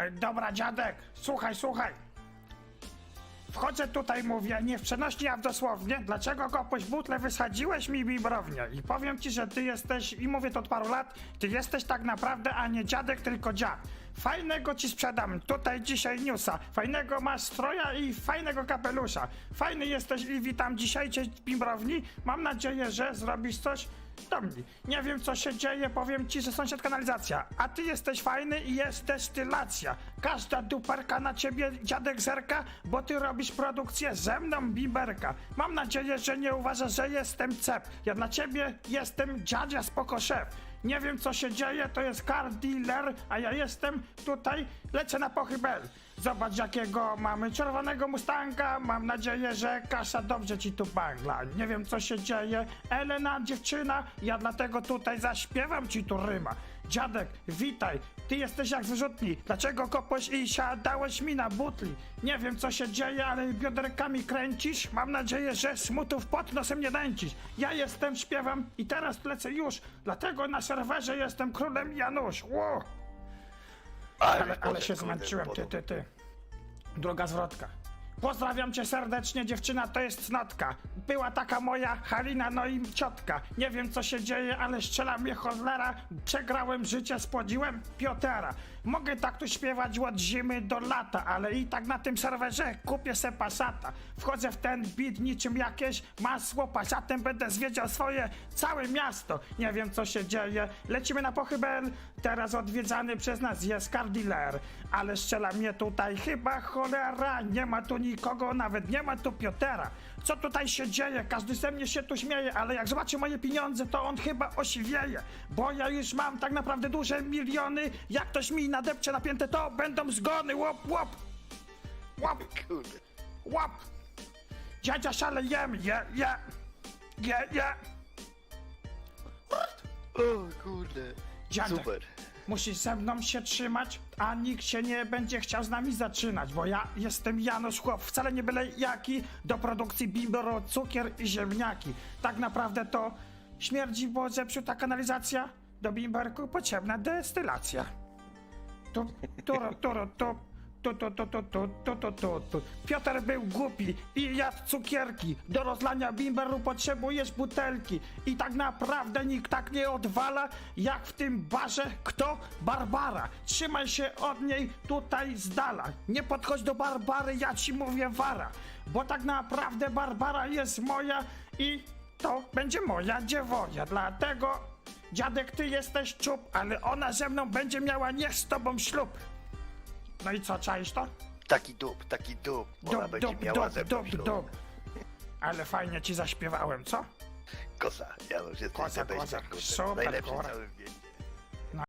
Ej, Dobra, dziadek, słuchaj, słuchaj. Wchodzę tutaj, mówię, nie w przenośni, a w dosłownie. Dlaczego kopuś butle wysadziłeś mi bibrownię? I powiem ci, że ty jesteś, i mówię to od paru lat, ty jesteś tak naprawdę, a nie dziadek, tylko dziad. Fajnego ci sprzedam tutaj dzisiaj newsa. Fajnego masz stroja i fajnego kapelusza. Fajny jesteś i witam dzisiaj cię w bibrowni. Mam nadzieję, że zrobisz coś do mnie. Nie wiem co się dzieje, powiem ci, że sąsiad kanalizacja. A ty jesteś fajny i jest destylacja. Każda duperka na ciebie dziadek zerka, bo ty robisz produkcję ze mną bimberka. Mam nadzieję, że nie uważasz, że jestem cep. Ja dla ciebie jestem dziadzia spoko szef. Nie wiem co się dzieje, to jest car dealer, a ja jestem tutaj, lecę na pochybel. Zobacz jakiego mamy czerwonego Mustanga, mam nadzieję, że kasza dobrze ci tu bangla. Nie wiem co się dzieje, Elena dziewczyna, ja dlatego tutaj zaśpiewam ci tu ryma. Dziadek, witaj, ty jesteś jak z wyrzutni, dlaczego kopłeś i siadałeś mi na butli? Nie wiem co się dzieje, ale bioderkami kręcisz, mam nadzieję, że smutów pod nosem nie dęcisz. Ja jestem, śpiewam i teraz lecę już, dlatego na serwerze jestem królem Janusz. Ło! Ale, ale się zmęczyłem, ty, ty, ty. Druga zwrotka. Pozdrawiam cię serdecznie, dziewczyna to jest cnotka. Była taka moja Halina, no i ciotka. Nie wiem co się dzieje, ale strzela mnie cholera. Przegrałem życie, spłodziłem Piotera. Mogę tak tu śpiewać od zimy do lata, ale i tak na tym serwerze kupię se pasata. Wchodzę w ten beat niczym jakieś masło, pasatem będę zwiedział swoje całe miasto. Nie wiem co się dzieje, lecimy na pochybel. Teraz odwiedzany przez nas jest car dealer. Ale strzela mnie tutaj chyba cholera. Nie ma tu nikogo, nawet nie ma tu Piotera. Co tutaj się dzieje? Każdy ze mnie się tu śmieje, ale jak zobaczy moje pieniądze, to on chyba osiwieje. Bo ja już mam tak naprawdę duże miliony. Jak ktoś mi nadepcze napięte, to będą zgony. Łop, łop. Łop, Kurde. łop. Dziadzia szalejemy, je, je. Je, je. O kurde. Dziadek. Super. Musisz ze mną się trzymać, a nikt się nie będzie chciał z nami zaczynać, bo ja jestem Janusz Chłop, wcale nie byle jaki, do produkcji bimberu, cukier i ziemniaki. Tak naprawdę to śmierdzi, bo zepsuta kanalizacja, do bimberku potrzebna destylacja. Tu, tu, tu, tu, tu, tu, tu, tu, tu, tu, tu, tu, tu. Piotr był głupi i jadł cukierki. Do rozlania bimberu potrzebujesz butelki. I tak naprawdę nikt tak nie odwala, jak w tym barze kto? Barbara. Trzymaj się od niej tutaj z dala. Nie podchodź do Barbary, ja ci mówię wara. Bo tak naprawdę Barbara jest moja i to będzie moja dziewoja. Dlatego Dziadek, ty jesteś czub, ale ona ze mną będzie miała nie z tobą ślub. No i co, czaisz to? Taki dup, taki dup. Ona Dup, będzie dup, miała dup, ze mną dup, ślub. dup. Ale fajnie ci zaśpiewałem, co? Kosa. Ja już jestem Koza, the best, koza. kurde. Super, Najlepszy w całym mieście.